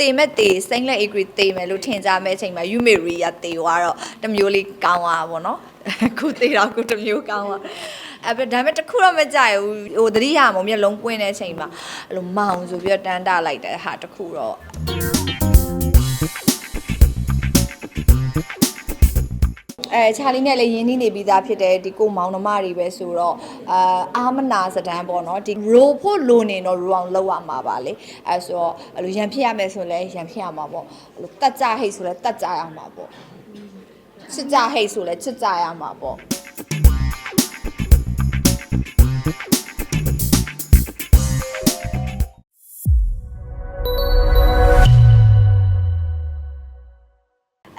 တေမဲ့တေစိမ့်လက်အေဂရီတေမယ်လို့ထင်ကြမဲ့အချိန်မှာယူမေရီကတေသွားတော့တစ်မျိုးလေးကောင်းသွားတာပေါ့နော်ခုတေတော့ခုတစ်မျိုးကောင်းသွားအဲ့ဒါဒါပေမဲ့တစ်ခုတော့မကြိုက်ဘူးဟိုသတိရမှာမျက်လုံးပွင့်တဲ့အချိန်မှာအဲ့လိုမောင်ဆိုပြီးတော့တန်းတလိုက်တဲ့ဟာတစ်ခုတော့ အဲချာလီနဲ့လည်းရင်းနှီးနေပြီးသားဖြစ်တဲ့ဒီကိုမောင်နှမတွေပဲဆိုတော့အာအာမနာစဒန်ပေါ့နော်ဒီရိုဖို့လိုနေတော့ရိုအောင်လောက်ရမှာပါလေအဲဆိုတော့အဲ့လိုရန်ဖြစ်ရမယ်ဆိုရင်လည်းရန်ဖြစ်ရမှာပေါ့အဲ့လိုတတ်ကြဟိတ်ဆိုလည်းတတ်ကြရမှာပေါ့ချစ်ကြဟိတ်ဆိုလည်းချစ်ကြရမှာပေါ့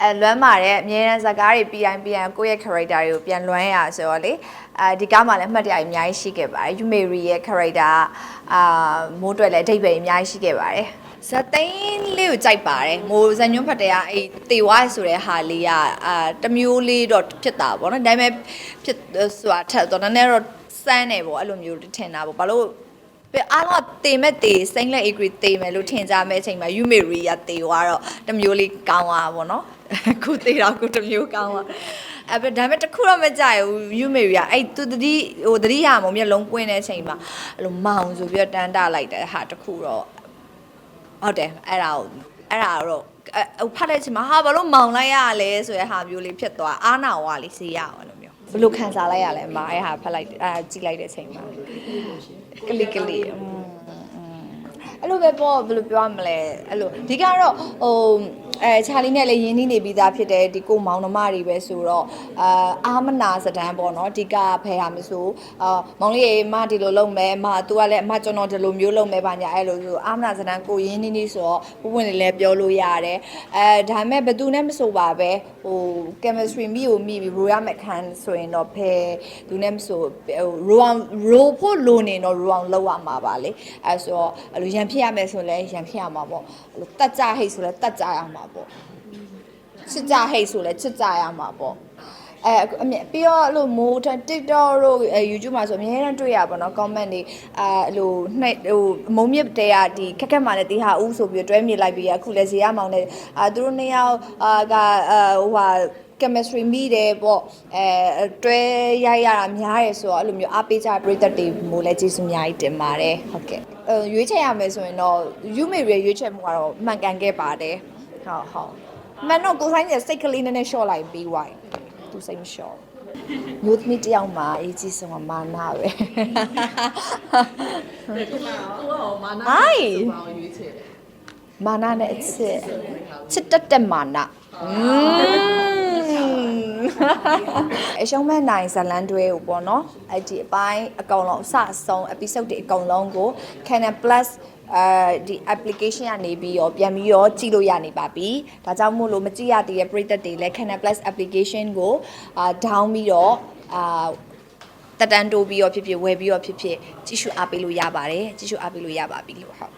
အဲလွမ်းမာတဲ့အမြဲတမ်းဇာတ်ကားတွေပြီးတိုင်းပြီးတိုင်းကိုယ့်ရဲ့ character တွေကိုပြန်လွမ်းရဆိုတော့လေအဲဒီကားမှာလည်းအမှတ်တရအများကြီးရှိခဲ့ပါတယ်ယူမေရီရဲ့ character အာမိုးတွေ့လည်းအဓိပ္ပာယ်အများကြီးရှိခဲ့ပါတယ်ဇာတ်သိန်းလေးကိုကြိုက်ပါတယ်မိုးဇန်ညွန့်ဖတ်တဲ့ကအဲ့တေဝါဆိုတဲ့ဟာလေးကအာတစ်မျိုးလေးတော့ဖြစ်တာပေါ့နော်ဒါပေမဲ့ဖြစ်ဆိုတာထက်တော့နည်းနည်းတော့စမ်းနေပေါ့အဲ့လိုမျိုးထင်တာပေါ့ဘာလို့ပြအားလုံးကတေမဲ့တေစိမ့်လက်အေဂရီတေမယ်လို့ထင်ကြမဲ့အချိန်မှာယူမေရီကတေသွားတော့တစ်မျိုးလေးကောင်းသွားတာပေါ့နော် ခုတေတော့ခုတစ်မျိုးကောင်းသွားအဲ့ဒါဒါပေမဲ့တစ်ခုတော့မကြိုက်ဘူးယူမေရီကအဲ့သူတတိဟိုတတိရမှာမျက်လုံးပွင့်တဲ့အချိန်မှာအဲ့လိုမောင်ဆိုပြီးတော့တန်းတလိုက်တဲ့ဟာတစ်ခုတော့ဟုတ်တယ်အဲ့ဒါကိုအဲ့ဒါတော့ဟိုဖတ်တဲ့အချိန်မှာဟာဘာလို့မောင်လိုက်ရလဲဆိုတဲ့ဟာမျိုးလေးဖြစ်သွားအာနာဝါလေးစေးရအောင်လို့မျိုးဘယ်လိုခံစားလိုက်ရလဲအမအဲ့ဟာဖတ်လိုက်အဲကြည့်လိုက်တဲ့အချိန်မှာကလီကလီอืมအဲ့လိုပဲပေါ့ဘယ်လိုပြောရမလဲအဲ့လိုဒီကတော့ဟို အဲချာလီနဲ့လည်းရင်းနှီးနေပြီးသားဖြစ်တဲ့ဒီကိုမောင်နှမတွေပဲဆိုတော့အာအာမနာစဒန်ပေါ့နော်ဒီကဖဲဟာမဆိုအာမောင်လေးရေမဒီလိုလုပ်မယ်အမ तू ကလည်းအမကျွန်တော်ဒီလိုမျိုးလုပ်မယ်ပါညာအဲ့လိုဆိုအာမနာစဒန်ကိုရင်းနှီးနှီးဆိုတော့ဘဝင်လေးလည်းပြောလို့ရတယ်အဲဒါပေမဲ့ဘယ်သူနဲ့မဆိုပါပဲဟို chemistry မိကိုမိပြီး row ရမယ်ခံဆိုရင်တော့ဖဲသူနဲ့မဆိုဟို row အောင် row ဖို့လိုနေတော့ row အောင်လောက်ရမှာပါလေအဲဆိုတော့အဲ့လိုရန်ဖြစ်ရမယ်ဆိုရင်လည်းရန်ဖြစ်ရမှာပေါ့အဲ့လိုတတ်ကြဟိတ်ဆိုလည်းတတ်ကြရမှာပေါ့ချစ်ကြဟိတ်ဆိုလည်းချစ်ကြရမှာပေါ့အဲအမြပြီးတော့အဲ့လိုမိုး TikTok တို့အဲ YouTube မှာဆိုအများကြီးတွေ့ရပါတော့ comment တွေအဲအဲ့လိုနှိပ်ဟိုအမုံမြစ်တဲကဒီခက်ခက်မှလည်းတီဟာဦးဆိုပြီးတော့တွဲမြစ်လိုက်ပြီးအခုလည်းဇေယျမောင်နဲ့အာသူတို့နှစ်ယောက်အာကအာဟိုဟာ chemistry မိတယ်ပေါ့အဲတွဲရိုက်ရတာများတယ်ဆိုတော့အဲ့လိုမျိုးအားပေးကြတဲ့ပရိသတ်တွေမို့လဲကျေးဇူးအများကြီးတင်ပါတယ်ဟုတ်ကဲ့အဲရွေးချယ်ရမယ်ဆိုရင်တော့ယူမေရဲ့ရွေးချယ်မှုကတော့မှန်ကန်ခဲ့ပါတယ် ဟုတ်ဟုတ်မန်တော့ကိုဆိုင်ရဲ့စိတ်ကလေးနည်းနည်း short လိုက်ပြီးဝိုင်းသူစိတ်မ short မျိုးသမီးတစ်ယောက်မှာအေးကြီးဆုံးကမာနပဲကိုရောမာနာဟိုင်းဘာကိုရွေးချယ်လဲမာနနဲ့အချစ်ချစ်တက်တက်မာနอืม အရှုံးမဲ့နိုင်ဇလန်တွဲကိုပေါ့နော်အဲ့ဒီအပိုင်းအကောင်လုံးအစအဆုံး episode တွေအကောင်လုံးကို Canon Plus အဲဒီ application ကနေပြီးတော့ပြန်ပြီးတော့ကြည့်လို့ရနေပါပြီ။ဒါကြောင့်မို့လို့မကြည့်ရသေးတဲ့ပရိသတ်တွေလည်း Canon Plus application ကိုအာ down ပြီးတော့အာတက်တန်းတိုးပြီးတော့ဖြစ်ဖြစ်ဝယ်ပြီးတော့ဖြစ်ဖြစ်ကြည့်ရှုအားပေးလို့ရပါတယ်။ကြည့်ရှုအားပေးလို့ရပါပြီလို့ဟုတ်